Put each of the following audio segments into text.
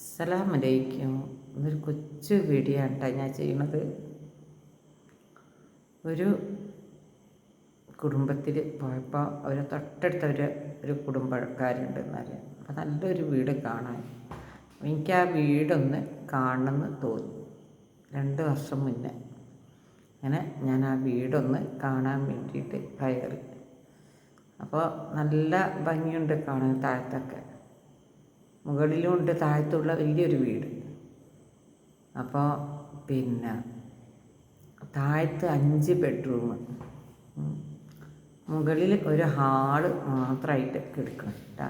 അസ്സലാമലൈക്കും. ഇന്നൊരു കൊച്ചു വീഡിയോ ആണ് കേട്ടോ ഞാൻ ചെയ്യണത്. ഒരു കുടുംബത്തിൽ പോയപ്പോൾ അവർ തൊട്ടടുത്ത ഒരു ഒരു കുടുംബക്കാരുണ്ട് എന്നറിയാം അപ്പം നല്ലൊരു വീട് കാണാൻ. എനിക്ക് ആ വീടൊന്ന് കാണണമെന്ന് തോന്നി. രണ്ട് വർഷം മുന്നേ. അങ്ങനെ ഞാൻ ആ വീടൊന്ന് കാണാൻ വേണ്ടിയിട്ട് കയറി. അപ്പോൾ നല്ല ഭംഗിയുണ്ട് കാണാൻ താഴത്തൊക്കെ. മുകളിലും ഉണ്ട് താഴത്തുള്ള വലിയൊരു വീട്. അപ്പോൾ പിന്നെ താഴത്ത് അഞ്ച് ബെഡ്റൂം. മുകളിൽ ഒരു ഹാൾ മാത്രമായിട്ട് കിടക്കണം കേട്ടോ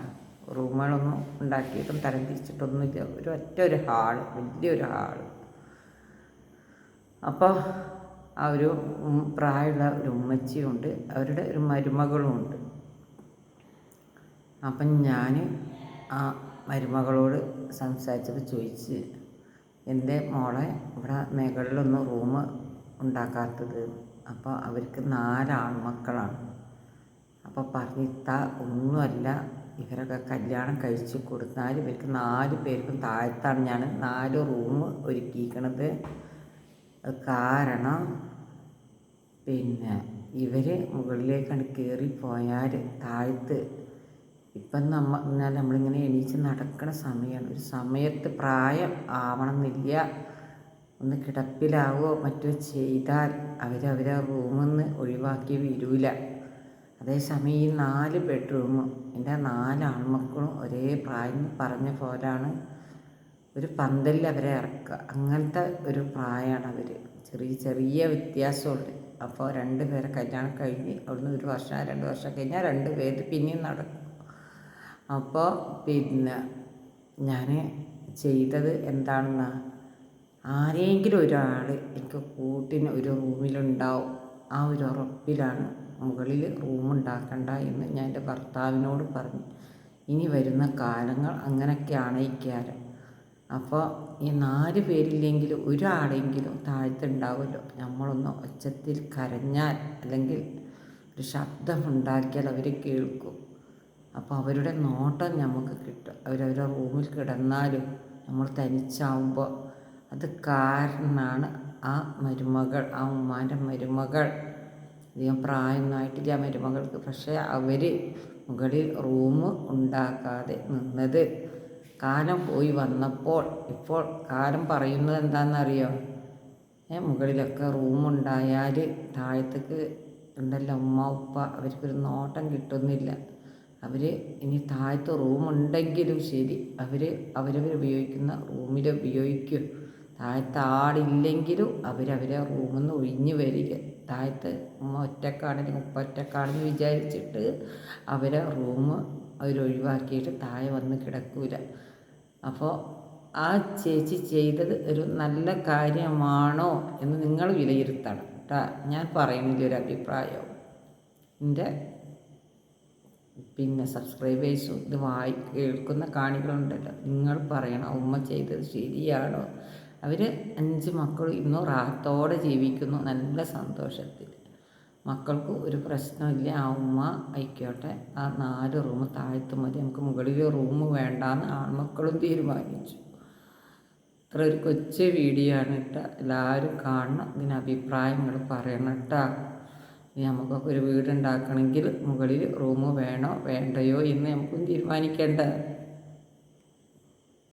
റൂമുകളൊന്നും ഉണ്ടാക്കിയിട്ടും തരം തിരിച്ചിട്ടൊന്നുമില്ല ഒരു ഒറ്റ ഒരു ഹാൾ വലിയൊരു ഹാൾ. അപ്പോൾ ആ ഒരു പ്രായമുള്ള ഒരു ഉമ്മച്ചിയുണ്ട്. അവരുടെ ഒരു മരുമകളുമുണ്ട് അപ്പം ഞാൻ ആ മരുമകളോട് സംസാരിച്ചപ്പോൾ ചോദിച്ച് എന്റെ മോളെ ഇവിടെ മേഖലയിലൊന്നും റൂം ഉണ്ടാക്കാത്തത്. അപ്പോൾ അവർക്ക് നാല് മക്കളാണ് അപ്പോൾ പറഞ്ഞിത്ത ഒന്നുമല്ല ഇവരൊക്കെ കല്യാണം കഴിച്ച് കൊടുത്താൽ ഇവർക്ക് നാല് പേർക്കും താഴത്താണ്. ഞാൻ നാല് റൂം ഒരുക്കിയിരിക്കണത്. കാരണം പിന്നെ ഇവർ മുകളിലേക്കാണ് കയറിപ്പോയാൽ താഴത്ത് ഇപ്പം നമ്മ എന്നാൽ നമ്മളിങ്ങനെ എണീച്ച് നടക്കുന്ന സമയമാണ് ഒരു സമയത്ത് പ്രായം ആവണമെന്നില്ല. ഒന്ന് കിടപ്പിലാവുകയോ മറ്റോ ചെയ്താൽ അവരവരെ റൂമിൽ നിന്ന് ഒഴിവാക്കി വരൂല അതേസമയം ഈ നാല് ബെഡ്റൂമും എന്റെ നാല് ആൺമക്കളും ഒരേ പ്രായം പറഞ്ഞ പോലാണ് ഒരു പന്തലിൽ അവരെ ഇറക്കുക. അങ്ങനത്തെ ഒരു പ്രായമാണ് അവർ ചെറിയ ചെറിയ വ്യത്യാസമുണ്ട്. അപ്പോൾ രണ്ട് പേരെ കല്യാണം കഴിഞ്ഞ് അവിടുന്ന് ഒരു വർഷം രണ്ട് വർഷം കഴിഞ്ഞാൽ രണ്ട് പേര് പിന്നെയും നടക്കും. അപ്പോൾ പിന്നെ ഞാൻ ചെയ്തത് എന്താണെന്ന്? ആരെങ്കിലും ഒരാൾ എനിക്ക് കൂട്ടിന് ഒരു റൂമിലുണ്ടാവും. ആ ഒരു ഉറപ്പിലാണ് മുകളിൽ റൂമുണ്ടാക്കണ്ട എന്ന് ഞാൻ എന്റെ ഭർത്താവിനോട് പറഞ്ഞു. ഇനി വരുന്ന കാലങ്ങൾ അങ്ങനെയൊക്കെയാണ് ഇക്കാരം അപ്പോൾ ഈ നാല് പേരില്ലെങ്കിലും ഒരാളെങ്കിലും താഴ്ത്തുണ്ടാവുമല്ലോ. നമ്മളൊന്ന് ഒച്ചത്തിൽ കരഞ്ഞാൽ അല്ലെങ്കിൽ ഒരു ശബ്ദമുണ്ടാക്കിയാൽ അവർ കേൾക്കും. അപ്പോൾ അവരുടെ നോട്ടം നമുക്ക് കിട്ടും. അവരവരുടെ റൂമിൽ കിടന്നാലും നമ്മൾ തനിച്ചാവുമ്പോൾ അത് കാരണമാണ് ആ മരുമകൾ ആ ഉമ്മാന്റെ മരുമകൾ. അധികം ആ മരുമകൾക്ക് പക്ഷേ അവർ മുകളിൽ റൂം ഉണ്ടാക്കാതെ നിന്നത്. കാലം പോയി വന്നപ്പോൾ ഇപ്പോൾ കാലം പറയുന്നത് എന്താണെന്നറിയോ മുകളിലൊക്കെ റൂമുണ്ടായാൽ താഴത്തേക്ക് ഉണ്ടല്ലോ ഉമ്മ ഉപ്പ അവർക്കൊരു നോട്ടം കിട്ടുന്നില്ല. അവർ ഇനി താഴത്ത് റൂമുണ്ടെങ്കിലും ശരി. അവർ അവരവർ ഉപയോഗിക്കുന്ന റൂമിൽ ഉപയോഗിക്കും. താഴത്ത് ആളില്ലെങ്കിലും അവരവരെ റൂമിൽ നിന്ന് ഒഴിഞ്ഞു വരിക. താഴത്ത് ഉമ്മ ഒറ്റക്കാണെങ്കിൽ ഉപ്പ ഒറ്റക്കാണെന്ന് വിചാരിച്ചിട്ട് അവരെ റൂം അവരൊഴിവാക്കിയിട്ട് താഴെ വന്ന് കിടക്കൂല. അപ്പോൾ ആ ചേച്ചി ചെയ്തത് ഒരു നല്ല കാര്യമാണോ എന്ന് നിങ്ങൾ വിലയിരുത്തണം. കേട്ടോ ഞാൻ പറയുന്നില്ല ഒരു അഭിപ്രായം എന്റെ പിന്നെ സബ്സ്ക്രൈബേഴ്സും ഇത് വായി കേൾക്കുന്ന കാണികളുണ്ടല്ലോ. നിങ്ങൾ പറയണം ഉമ്മ ചെയ്തത് ശരിയാണോ? അവർ അഞ്ച് മക്കൾ ഇന്നും റാഹത്തോടെ ജീവിക്കുന്നു നല്ല സന്തോഷത്തിൽ. മക്കൾക്ക് ഒരു പ്രശ്നമില്ല ആ ഉമ്മ ആയിക്കോട്ടെ. ആ നാല് റൂം താഴത്ത് മതി നമുക്ക് മുകളിലെ റൂം വേണ്ടാന്ന് ആൺമക്കളും തീരുമാനിച്ചു. ഇത്ര ഒരു കൊച്ചു വീഡിയോ ആണ് കേട്ടോ. എല്ലാവരും കാണണം ഇതിന് അഭിപ്രായങ്ങൾ പറയണം കേട്ടോ. നമുക്കൊക്കെ ഒരു വീടുണ്ടാക്കണമെങ്കിൽ മുകളിൽ റൂം വേണോ വേണ്ടയോ എന്ന് നമുക്കും തീരുമാനിക്കേണ്ട